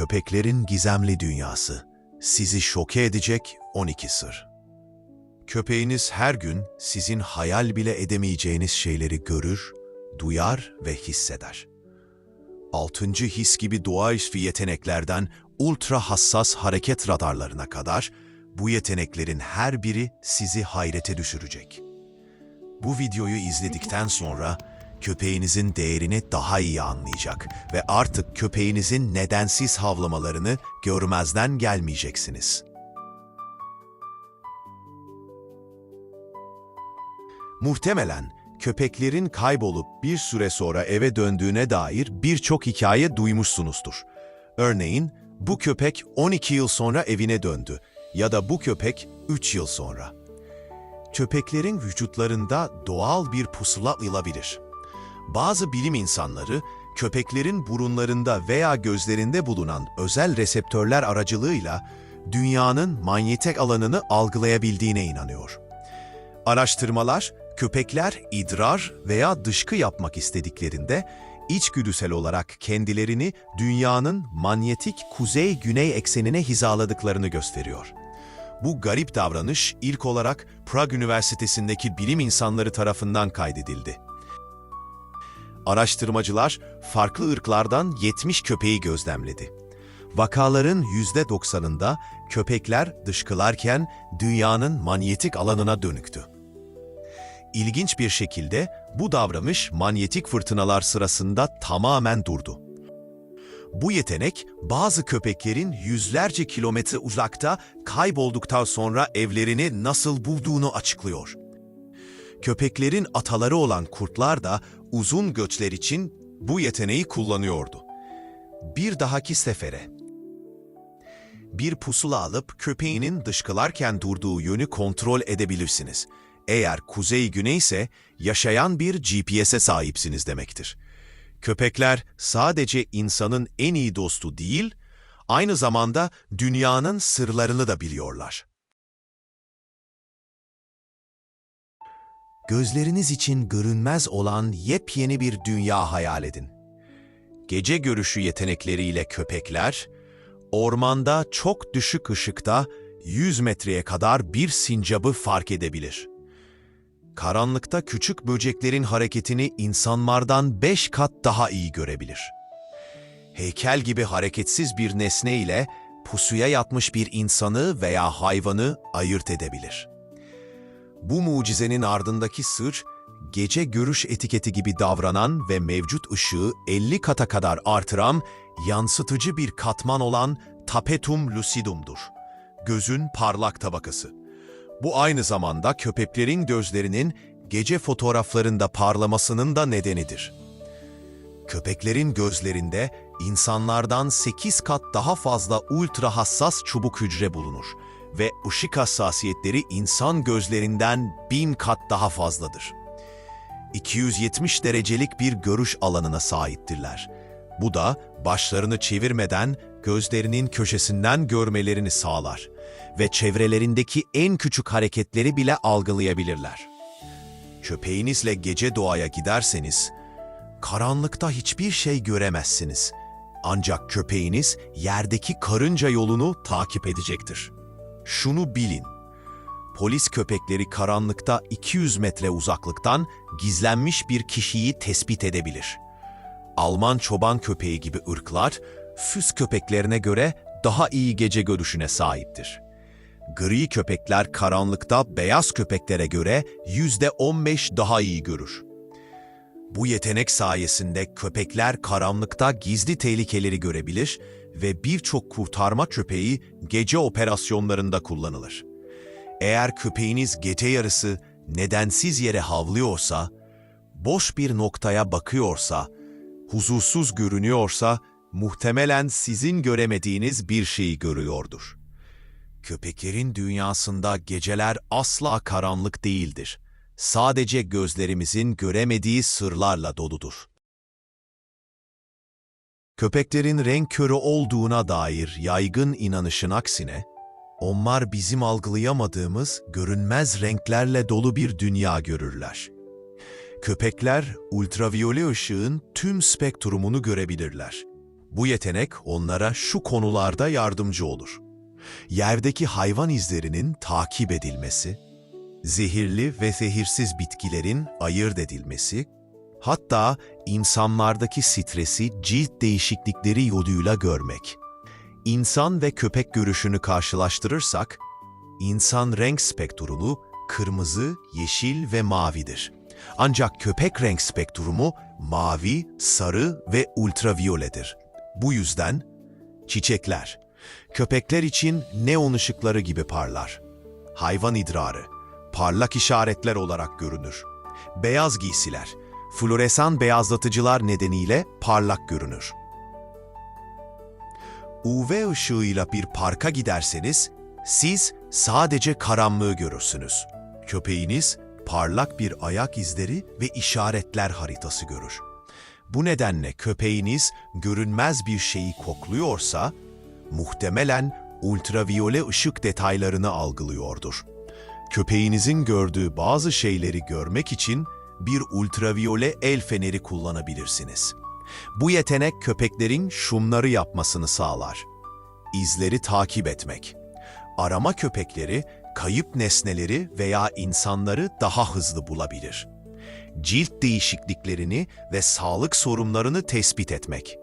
Köpeklerin Gizemli Dünyası Sizi şoke edecek 12 sır. Köpeğiniz her gün sizin hayal bile edemeyeceğiniz şeyleri görür, duyar ve hisseder. Altıncı his gibi doğaüstü yeteneklerden ultra hassas hareket radarlarına kadar bu yeteneklerin her biri sizi hayrete düşürecek. Bu videoyu izledikten sonra köpeğinizin değerini daha iyi anlayacak ve artık köpeğinizin nedensiz havlamalarını görmezden gelmeyeceksiniz. Muhtemelen köpeklerin kaybolup bir süre sonra eve döndüğüne dair birçok hikaye duymuşsunuzdur. Örneğin bu köpek 12 yıl sonra evine döndü ya da bu köpek 3 yıl sonra. Köpeklerin vücutlarında doğal bir pusula olabilir. Bazı bilim insanları köpeklerin burunlarında veya gözlerinde bulunan özel reseptörler aracılığıyla dünyanın manyetik alanını algılayabildiğine inanıyor. Araştırmalar, köpekler idrar veya dışkı yapmak istediklerinde içgüdüsel olarak kendilerini dünyanın manyetik kuzey-güney eksenine hizaladıklarını gösteriyor. Bu garip davranış ilk olarak Prag Üniversitesi'ndeki bilim insanları tarafından kaydedildi. Araştırmacılar farklı ırklardan 70 köpeği gözlemledi. Vakaların %90'ında köpekler dışkılarken dünyanın manyetik alanına dönüktü. İlginç bir şekilde bu davranış manyetik fırtınalar sırasında tamamen durdu. Bu yetenek bazı köpeklerin yüzlerce kilometre uzakta kaybolduktan sonra evlerini nasıl bulduğunu açıklıyor. Köpeklerin ataları olan kurtlar da uzun göçler için bu yeteneği kullanıyordu. Bir dahaki sefere bir pusula alıp köpeğinin dışkılarken durduğu yönü kontrol edebilirsiniz. Eğer kuzey-güney ise yaşayan bir GPS'e sahipsiniz demektir. Köpekler sadece insanın en iyi dostu değil, aynı zamanda dünyanın sırlarını da biliyorlar. Gözleriniz için görünmez olan yepyeni bir dünya hayal edin. Gece görüşü yetenekleriyle köpekler, ormanda çok düşük ışıkta 100 metreye kadar bir sincabı fark edebilir. Karanlıkta küçük böceklerin hareketini insanlardan 5 kat daha iyi görebilir. Heykel gibi hareketsiz bir nesne ile pusuya yatmış bir insanı veya hayvanı ayırt edebilir. Bu mucizenin ardındaki sır, gece görüş etiketi gibi davranan ve mevcut ışığı 50 kata kadar artıran, yansıtıcı bir katman olan tapetum lucidum'dur. Gözün parlak tabakası. Bu aynı zamanda köpeklerin gözlerinin gece fotoğraflarında parlamasının da nedenidir. Köpeklerin gözlerinde insanlardan 8 kat daha fazla ultra hassas çubuk hücre bulunur ve ışık hassasiyetleri insan gözlerinden 1000 kat daha fazladır. 270 derecelik bir görüş alanına sahiptirler. Bu da başlarını çevirmeden gözlerinin köşesinden görmelerini sağlar ve çevrelerindeki en küçük hareketleri bile algılayabilirler. Köpeğinizle gece doğaya giderseniz, karanlıkta hiçbir şey göremezsiniz. Ancak köpeğiniz yerdeki karınca yolunu takip edecektir. Şunu bilin, polis köpekleri karanlıkta 200 metre uzaklıktan gizlenmiş bir kişiyi tespit edebilir. Alman çoban köpeği gibi ırklar, füz köpeklerine göre daha iyi gece görüşüne sahiptir. Gri köpekler karanlıkta beyaz köpeklere göre %15 daha iyi görür. Bu yetenek sayesinde köpekler karanlıkta gizli tehlikeleri görebilir ve birçok kurtarma köpeği gece operasyonlarında kullanılır. Eğer köpeğiniz gece yarısı nedensiz yere havlıyorsa, boş bir noktaya bakıyorsa, huzursuz görünüyorsa, muhtemelen sizin göremediğiniz bir şeyi görüyordur. Köpeklerin dünyasında geceler asla karanlık değildir. Sadece gözlerimizin göremediği sırlarla doludur. Köpeklerin renk körü olduğuna dair yaygın inanışın aksine, onlar bizim algılayamadığımız görünmez renklerle dolu bir dünya görürler. Köpekler ultraviyole ışığın tüm spektrumunu görebilirler. Bu yetenek onlara şu konularda yardımcı olur. Yerdeki hayvan izlerinin takip edilmesi, zehirli ve zehirsiz bitkilerin ayırt edilmesi, hatta insanlardaki stresi cilt değişiklikleri yoluyla görmek. İnsan ve köpek görüşünü karşılaştırırsak, insan renk spektrumu kırmızı, yeşil ve mavidir. Ancak köpek renk spektrumu mavi, sarı ve ultraviyoledir. Bu yüzden çiçekler, köpekler için neon ışıkları gibi parlar. Hayvan idrarı, parlak işaretler olarak görünür. Beyaz giysiler, floresan beyazlatıcılar nedeniyle parlak görünür. UV ışığıyla bir parka giderseniz, siz sadece karanlığı görürsünüz. Köpeğiniz parlak bir ayak izleri ve işaretler haritası görür. Bu nedenle köpeğiniz görünmez bir şeyi kokluyorsa, muhtemelen ultraviyole ışık detaylarını algılıyordur. Köpeğinizin gördüğü bazı şeyleri görmek için bir ultraviyole el feneri kullanabilirsiniz. Bu yetenek köpeklerin şunları yapmasını sağlar. İzleri takip etmek. Arama köpekleri kayıp nesneleri veya insanları daha hızlı bulabilir. Cilt değişikliklerini ve sağlık sorunlarını tespit etmek.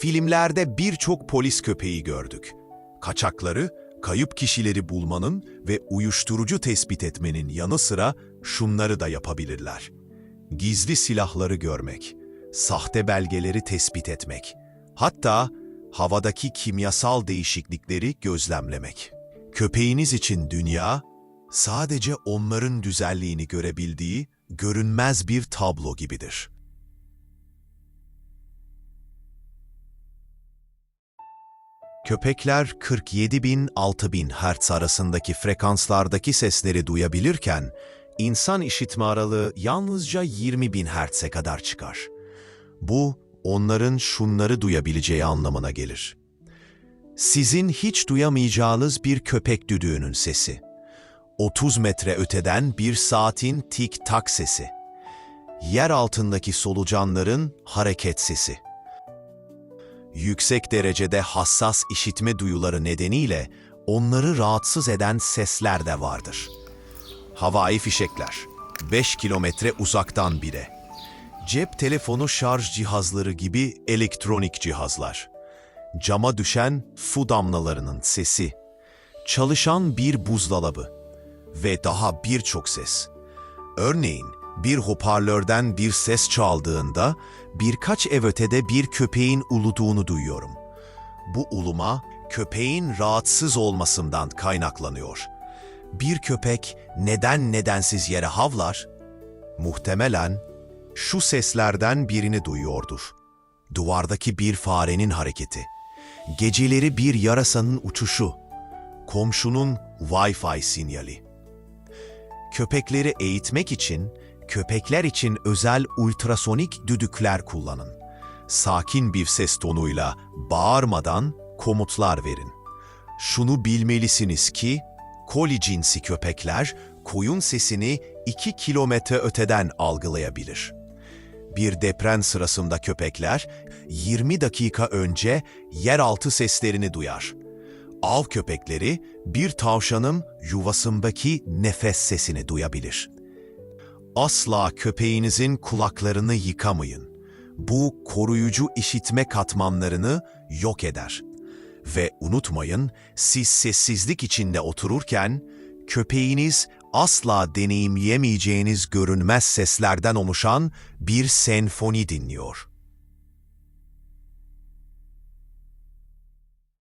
Filmlerde birçok polis köpeği gördük. Kaçakları, kayıp kişileri bulmanın ve uyuşturucu tespit etmenin yanı sıra şunları da yapabilirler. Gizli silahları görmek, sahte belgeleri tespit etmek, hatta havadaki kimyasal değişiklikleri gözlemlemek. Köpeğiniz için dünya, sadece onların güzelliğini görebildiği görünmez bir tablo gibidir. Köpekler 47 bin 6 bin Hz arasındaki frekanslardaki sesleri duyabilirken, insan işitme aralığı yalnızca 20 bin Hz'e kadar çıkar. Bu, onların şunları duyabileceği anlamına gelir. Sizin hiç duyamayacağınız bir köpek düdüğünün sesi. 30 metre öteden bir saatin tik-tak sesi. Yer altındaki solucanların hareket sesi. Yüksek derecede hassas işitme duyuları nedeniyle onları rahatsız eden sesler de vardır. Havai fişekler, 5 kilometre uzaktan bile. Cep telefonu şarj cihazları gibi elektronik cihazlar cama düşen su damlalarının sesi, çalışan bir buzdolabı ve daha birçok ses. Örneğin bir hoparlörden bir ses çaldığında birkaç ev ötede bir köpeğin uluduğunu duyuyorum. Bu uluma köpeğin rahatsız olmasından kaynaklanıyor. Bir köpek neden nedensiz yere havlar? Muhtemelen şu seslerden birini duyuyordur. Duvardaki bir farenin hareketi geceleri bir yarasanın uçuşu, komşunun Wi-Fi sinyali. Köpekleri eğitmek için, köpekler için özel ultrasonik düdükler kullanın. Sakin bir ses tonuyla, bağırmadan komutlar verin. Şunu bilmelisiniz ki, koli cinsi köpekler koyun sesini 2 kilometre öteden algılayabilir.'' Bir deprem sırasında köpekler 20 dakika önce yeraltı seslerini duyar. Av köpekleri bir tavşanın yuvasındaki nefes sesini duyabilir. Asla köpeğinizin kulaklarını yıkamayın. Bu koruyucu işitme katmanlarını yok eder. Ve unutmayın, siz sessizlik içinde otururken köpeğiniz asla deneyimleyemeyeceğiniz görünmez seslerden oluşan bir senfoni dinliyor.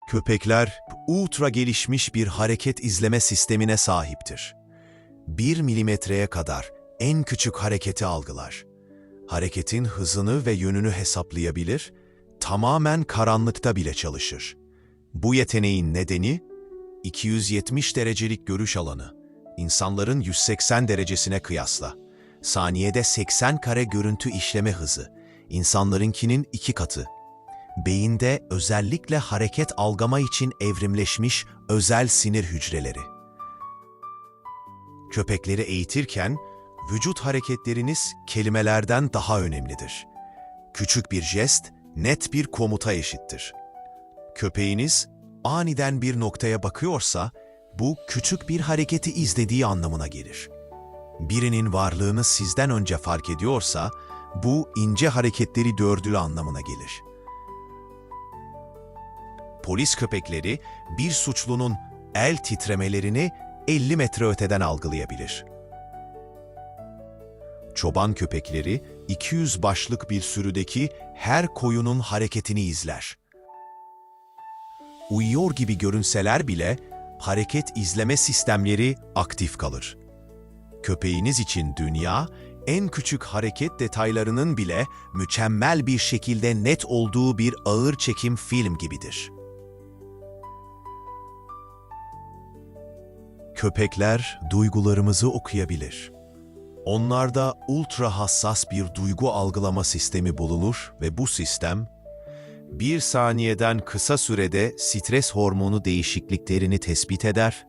Köpekler ultra gelişmiş bir hareket izleme sistemine sahiptir. Bir milimetreye kadar en küçük hareketi algılar. Hareketin hızını ve yönünü hesaplayabilir, tamamen karanlıkta bile çalışır. Bu yeteneğin nedeni 270 derecelik görüş alanı insanların 180 derecesine kıyasla. Saniyede 80 kare görüntü işleme hızı, insanlarınkinin iki katı. Beyinde özellikle hareket algama için evrimleşmiş özel sinir hücreleri. Köpekleri eğitirken, vücut hareketleriniz kelimelerden daha önemlidir. Küçük bir jest, net bir komuta eşittir. Köpeğiniz aniden bir noktaya bakıyorsa, bu küçük bir hareketi izlediği anlamına gelir. Birinin varlığını sizden önce fark ediyorsa, bu ince hareketleri gördüğü anlamına gelir. Polis köpekleri bir suçlunun el titremelerini 50 metre öteden algılayabilir. Çoban köpekleri 200 başlık bir sürüdeki her koyunun hareketini izler. Uyuyor gibi görünseler bile hareket izleme sistemleri aktif kalır. Köpeğiniz için dünya, en küçük hareket detaylarının bile mükemmel bir şekilde net olduğu bir ağır çekim film gibidir. Köpekler duygularımızı okuyabilir. Onlarda ultra hassas bir duygu algılama sistemi bulunur ve bu sistem, bir saniyeden kısa sürede stres hormonu değişikliklerini tespit eder,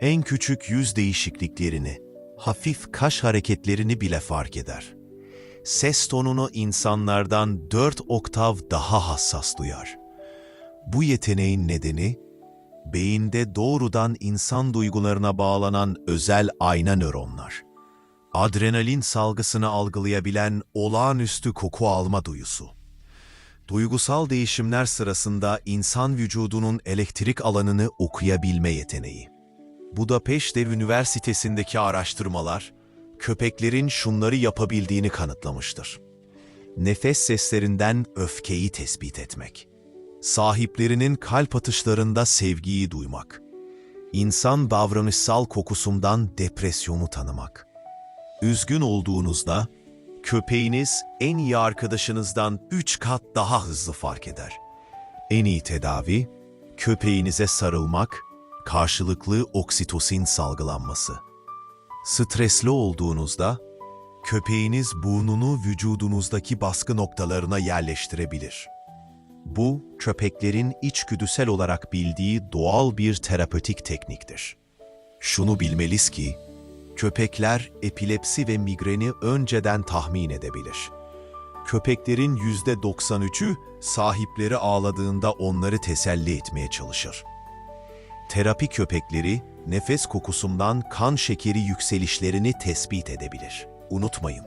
en küçük yüz değişikliklerini, hafif kaş hareketlerini bile fark eder. Ses tonunu insanlardan dört oktav daha hassas duyar. Bu yeteneğin nedeni, beyinde doğrudan insan duygularına bağlanan özel ayna nöronlar. Adrenalin salgısını algılayabilen olağanüstü koku alma duyusu. Duygusal değişimler sırasında insan vücudunun elektrik alanını okuyabilme yeteneği. Budapeşte Üniversitesi'ndeki araştırmalar, köpeklerin şunları yapabildiğini kanıtlamıştır. Nefes seslerinden öfkeyi tespit etmek sahiplerinin kalp atışlarında sevgiyi duymak, insan davranışsal kokusundan depresyonu tanımak. Üzgün olduğunuzda, köpeğiniz en iyi arkadaşınızdan üç kat daha hızlı fark eder. En iyi tedavi, köpeğinize sarılmak, karşılıklı oksitosin salgılanması. Stresli olduğunuzda, köpeğiniz burnunu vücudunuzdaki baskı noktalarına yerleştirebilir. Bu, köpeklerin içgüdüsel olarak bildiği doğal bir terapötik tekniktir. Şunu bilmeliyiz ki, köpekler epilepsi ve migreni önceden tahmin edebilir. Köpeklerin yüzde 93'ü sahipleri ağladığında onları teselli etmeye çalışır. Terapi köpekleri nefes kokusundan kan şekeri yükselişlerini tespit edebilir. Unutmayın,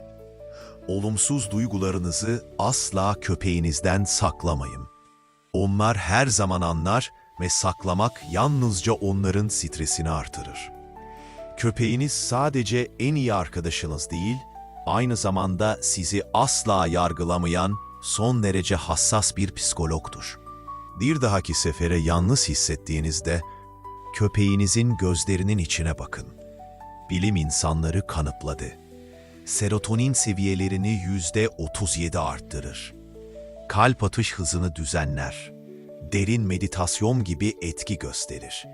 olumsuz duygularınızı asla köpeğinizden saklamayın. Onlar her zaman anlar ve saklamak yalnızca onların stresini artırır. Köpeğiniz sadece en iyi arkadaşınız değil, aynı zamanda sizi asla yargılamayan son derece hassas bir psikologdur. Bir dahaki sefere yalnız hissettiğinizde köpeğinizin gözlerinin içine bakın. Bilim insanları kanıtladı serotonin seviyelerini yüzde 37 arttırır. Kalp atış hızını düzenler. Derin meditasyon gibi etki gösterir.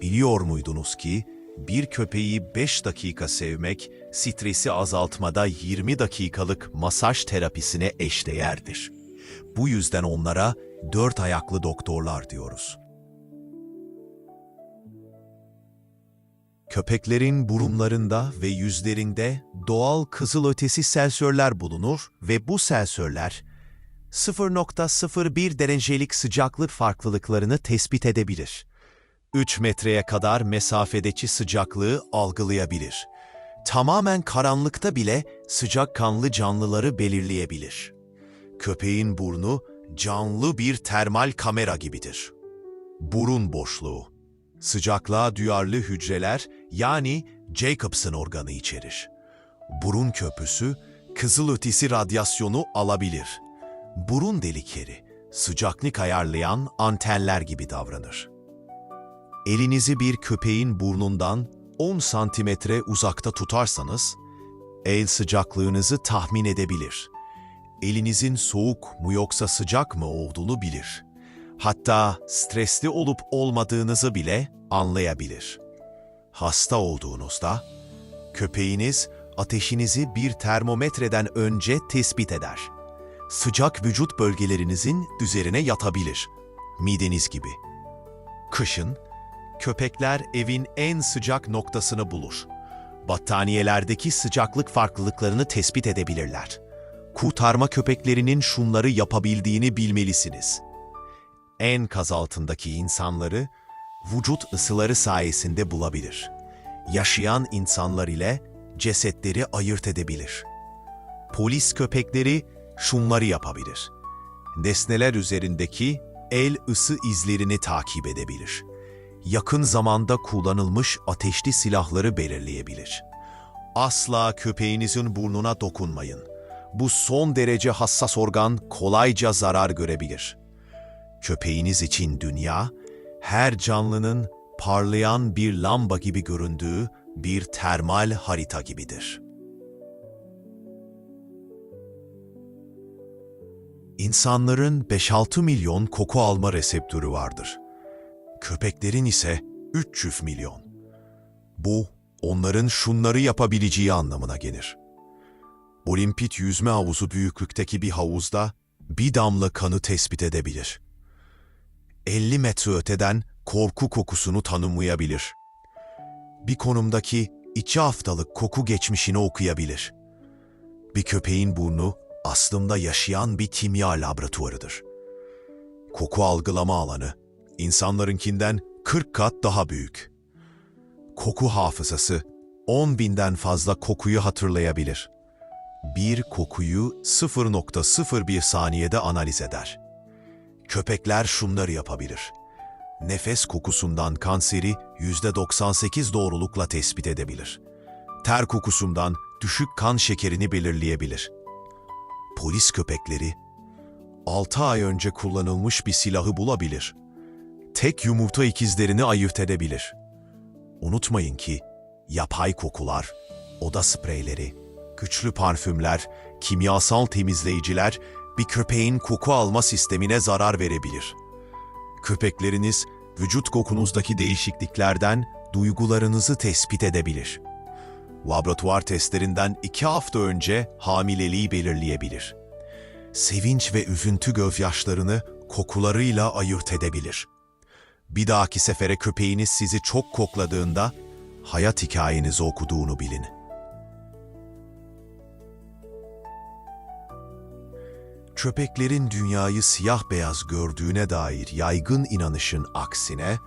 Biliyor muydunuz ki bir köpeği 5 dakika sevmek stresi azaltmada 20 dakikalık masaj terapisine eşdeğerdir. Bu yüzden onlara dört ayaklı doktorlar diyoruz. Köpeklerin burunlarında ve yüzlerinde doğal kızılötesi sensörler bulunur ve bu sensörler 0.01 derecelik sıcaklık farklılıklarını tespit edebilir. 3 metreye kadar mesafedeki sıcaklığı algılayabilir. Tamamen karanlıkta bile sıcakkanlı canlıları belirleyebilir. Köpeğin burnu canlı bir termal kamera gibidir. Burun boşluğu sıcaklığa duyarlı hücreler yani Jacobson organı içerir. Burun köprüsü kızılötesi radyasyonu alabilir. Burun delikleri sıcaklık ayarlayan antenler gibi davranır. Elinizi bir köpeğin burnundan 10 santimetre uzakta tutarsanız, el sıcaklığınızı tahmin edebilir. Elinizin soğuk mu yoksa sıcak mı olduğunu bilir. Hatta stresli olup olmadığınızı bile anlayabilir. Hasta olduğunuzda köpeğiniz ateşinizi bir termometreden önce tespit eder. Sıcak vücut bölgelerinizin üzerine yatabilir. Mideniz gibi. Kışın köpekler evin en sıcak noktasını bulur. Battaniyelerdeki sıcaklık farklılıklarını tespit edebilirler. kurtarma köpeklerinin şunları yapabildiğini bilmelisiniz. Enkaz altındaki insanları vücut ısıları sayesinde bulabilir. Yaşayan insanlar ile cesetleri ayırt edebilir. Polis köpekleri şunları yapabilir. Nesneler üzerindeki el ısı izlerini takip edebilir. Yakın zamanda kullanılmış ateşli silahları belirleyebilir. Asla köpeğinizin burnuna dokunmayın. Bu son derece hassas organ kolayca zarar görebilir. Köpeğiniz için dünya, her canlının parlayan bir lamba gibi göründüğü bir termal harita gibidir. İnsanların 5-6 milyon koku alma reseptörü vardır. Köpeklerin ise 300 milyon. Bu, onların şunları yapabileceği anlamına gelir. Olimpit yüzme havuzu büyüklükteki bir havuzda bir damla kanı tespit edebilir. 50 metre öteden korku kokusunu tanımlayabilir. Bir konumdaki iki haftalık koku geçmişini okuyabilir. Bir köpeğin burnu aslında yaşayan bir kimya laboratuvarıdır. Koku algılama alanı insanlarınkinden 40 kat daha büyük. Koku hafızası 10 binden fazla kokuyu hatırlayabilir. Bir kokuyu 0.01 saniyede analiz eder. Köpekler şunları yapabilir. Nefes kokusundan kanseri %98 doğrulukla tespit edebilir. Ter kokusundan düşük kan şekerini belirleyebilir. Polis köpekleri 6 ay önce kullanılmış bir silahı bulabilir. Tek yumurta ikizlerini ayırt edebilir. Unutmayın ki yapay kokular, oda spreyleri, güçlü parfümler, kimyasal temizleyiciler bir köpeğin koku alma sistemine zarar verebilir. Köpekleriniz vücut kokunuzdaki değişikliklerden duygularınızı tespit edebilir. Laboratuvar testlerinden iki hafta önce hamileliği belirleyebilir. Sevinç ve üzüntü gözyaşlarını kokularıyla ayırt edebilir. Bir dahaki sefere köpeğiniz sizi çok kokladığında hayat hikayenizi okuduğunu bilin. Köpeklerin dünyayı siyah beyaz gördüğüne dair yaygın inanışın aksine,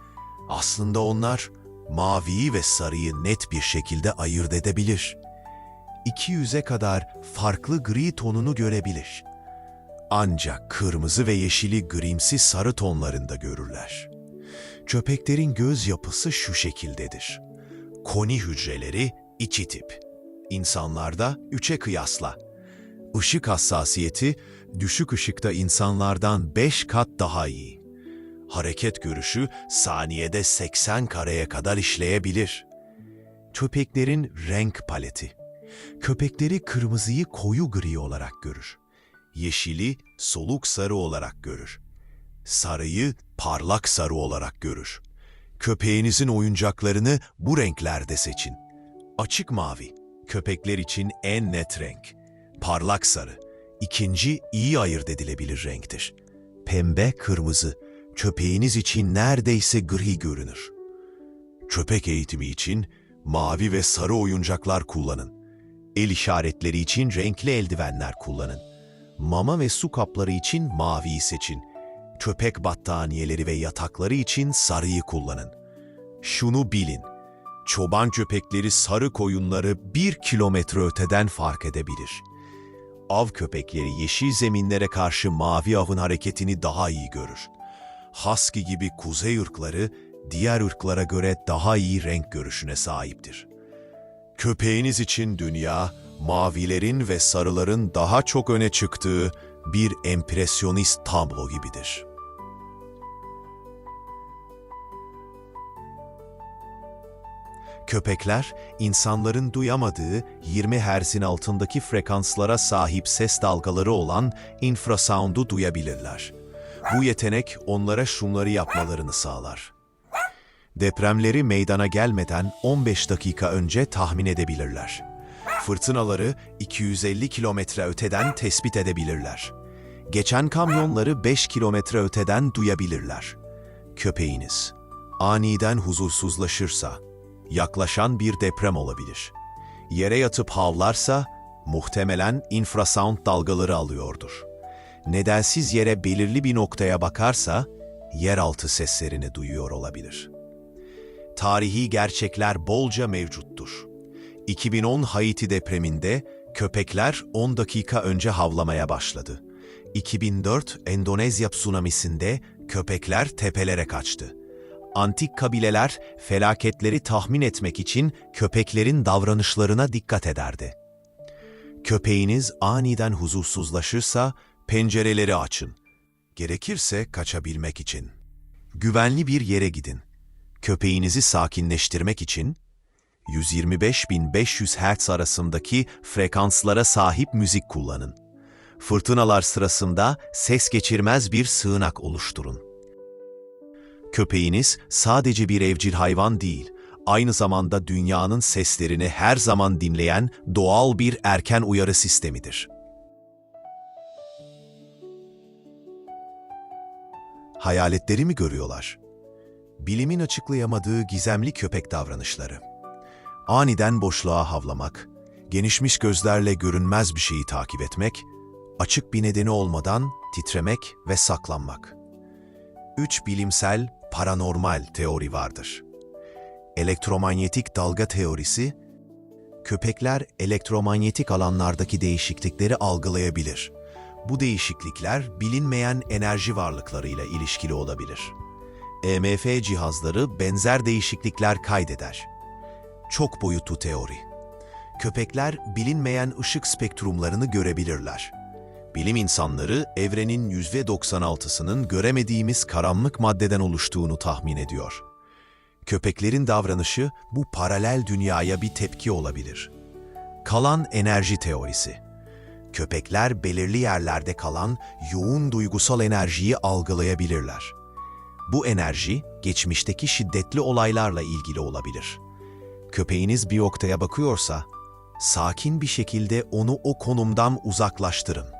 aslında onlar maviyi ve sarıyı net bir şekilde ayırt edebilir. 200'e kadar farklı gri tonunu görebilir. Ancak kırmızı ve yeşili grimsi sarı tonlarında görürler. Köpeklerin göz yapısı şu şekildedir. Koni hücreleri içi tip. İnsanlarda üçe kıyasla. Işık hassasiyeti düşük ışıkta insanlardan 5 kat daha iyi. Hareket görüşü saniyede 80 kareye kadar işleyebilir. Köpeklerin renk paleti. Köpekleri kırmızıyı koyu gri olarak görür. Yeşili soluk sarı olarak görür. Sarıyı parlak sarı olarak görür. Köpeğinizin oyuncaklarını bu renklerde seçin. Açık mavi, köpekler için en net renk. Parlak sarı, ikinci iyi ayırt edilebilir renktir. Pembe, kırmızı, köpeğiniz için neredeyse gri görünür. Köpek eğitimi için mavi ve sarı oyuncaklar kullanın. El işaretleri için renkli eldivenler kullanın. Mama ve su kapları için maviyi seçin. Köpek battaniyeleri ve yatakları için sarıyı kullanın. Şunu bilin, çoban köpekleri sarı koyunları bir kilometre öteden fark edebilir. Av köpekleri yeşil zeminlere karşı mavi avın hareketini daha iyi görür. Husky gibi kuzey ırkları diğer ırklara göre daha iyi renk görüşüne sahiptir. Köpeğiniz için dünya, mavilerin ve sarıların daha çok öne çıktığı bir empresyonist tablo gibidir. Köpekler, insanların duyamadığı 20 Hz'in altındaki frekanslara sahip ses dalgaları olan infrasound'u duyabilirler. Bu yetenek onlara şunları yapmalarını sağlar. Depremleri meydana gelmeden 15 dakika önce tahmin edebilirler. Fırtınaları 250 kilometre öteden tespit edebilirler. Geçen kamyonları 5 kilometre öteden duyabilirler. Köpeğiniz aniden huzursuzlaşırsa, yaklaşan bir deprem olabilir. Yere yatıp havlarsa Muhtemelen infrasound dalgaları alıyordur. Nedensiz yere belirli bir noktaya bakarsa, yeraltı seslerini duyuyor olabilir. Tarihi gerçekler bolca mevcuttur. 2010 Haiti depreminde köpekler 10 dakika önce havlamaya başladı. 2004 Endonezya tsunamisinde köpekler tepelere kaçtı. Antik kabileler felaketleri tahmin etmek için köpeklerin davranışlarına dikkat ederdi. Köpeğiniz aniden huzursuzlaşırsa pencereleri açın. Gerekirse kaçabilmek için. Güvenli bir yere gidin. Köpeğinizi sakinleştirmek için 125.500 Hz arasındaki frekanslara sahip müzik kullanın. Fırtınalar sırasında ses geçirmez bir sığınak oluşturun. Köpeğiniz sadece bir evcil hayvan değil, aynı zamanda dünyanın seslerini her zaman dinleyen doğal bir erken uyarı sistemidir. Hayaletleri mi görüyorlar? Bilimin açıklayamadığı gizemli köpek davranışları. Aniden boşluğa havlamak, genişmiş gözlerle görünmez bir şeyi takip etmek, açık bir nedeni olmadan titremek ve saklanmak. Üç bilimsel, paranormal teori vardır. Elektromanyetik dalga teorisi, köpekler elektromanyetik alanlardaki değişiklikleri algılayabilir. Bu değişiklikler bilinmeyen enerji varlıklarıyla ilişkili olabilir. EMF cihazları benzer değişiklikler kaydeder. Çok boyutlu teori. Köpekler bilinmeyen ışık spektrumlarını görebilirler. Bilim insanları evrenin %96'sının göremediğimiz karanlık maddeden oluştuğunu tahmin ediyor. Köpeklerin davranışı bu paralel dünyaya bir tepki olabilir. Kalan enerji teorisi. Köpekler belirli yerlerde kalan yoğun duygusal enerjiyi algılayabilirler. Bu enerji geçmişteki şiddetli olaylarla ilgili olabilir. Köpeğiniz bir noktaya bakıyorsa, sakin bir şekilde onu o konumdan uzaklaştırın.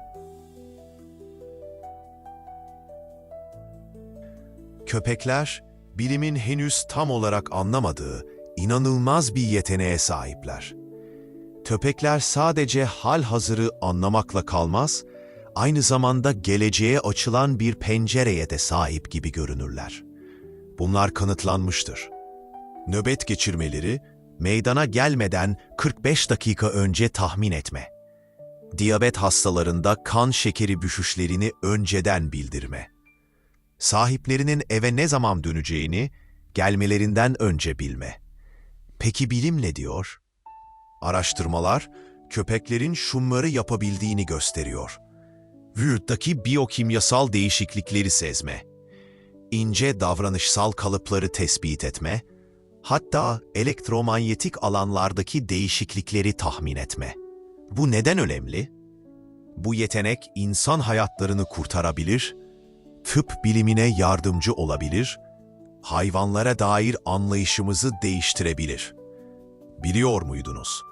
Köpekler, bilimin henüz tam olarak anlamadığı inanılmaz bir yeteneğe sahipler. Köpekler sadece hal hazırı anlamakla kalmaz, aynı zamanda geleceğe açılan bir pencereye de sahip gibi görünürler. Bunlar kanıtlanmıştır. Nöbet geçirmeleri, meydana gelmeden 45 dakika önce tahmin etme. Diyabet hastalarında kan şekeri düşüşlerini önceden bildirme. Sahiplerinin eve ne zaman döneceğini gelmelerinden önce bilme. Peki bilim ne diyor? Araştırmalar, köpeklerin şunları yapabildiğini gösteriyor. Vücuttaki biyokimyasal değişiklikleri sezme, ince davranışsal kalıpları tespit etme, hatta elektromanyetik alanlardaki değişiklikleri tahmin etme. Bu neden önemli? Bu yetenek insan hayatlarını kurtarabilir, tıp bilimine yardımcı olabilir, hayvanlara dair anlayışımızı değiştirebilir. Biliyor muydunuz?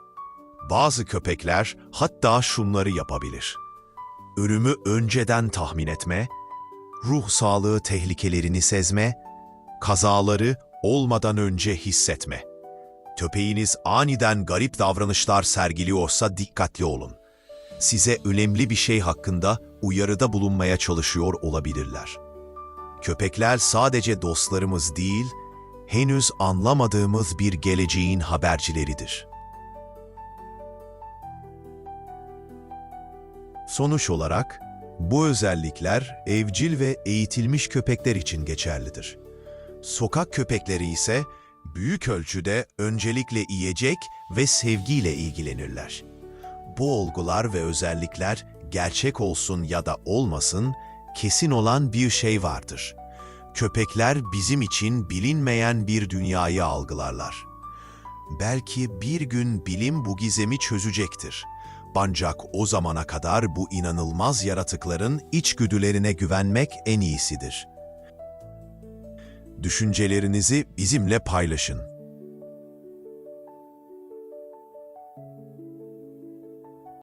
Bazı köpekler hatta şunları yapabilir. Ölümü önceden tahmin etme, ruh sağlığı tehlikelerini sezme, kazaları olmadan önce hissetme. Köpeğiniz aniden garip davranışlar sergiliyorsa dikkatli olun. Size önemli bir şey hakkında uyarıda bulunmaya çalışıyor olabilirler. Köpekler sadece dostlarımız değil, henüz anlamadığımız bir geleceğin habercileridir. Sonuç olarak, bu özellikler evcil ve eğitilmiş köpekler için geçerlidir. Sokak köpekleri ise büyük ölçüde öncelikle yiyecek ve sevgiyle ilgilenirler. Bu olgular ve özellikler gerçek olsun ya da olmasın, kesin olan bir şey vardır. Köpekler bizim için bilinmeyen bir dünyayı algılarlar. Belki bir gün bilim bu gizemi çözecektir. Ancak o zamana kadar bu inanılmaz yaratıkların içgüdülerine güvenmek en iyisidir. Düşüncelerinizi bizimle paylaşın.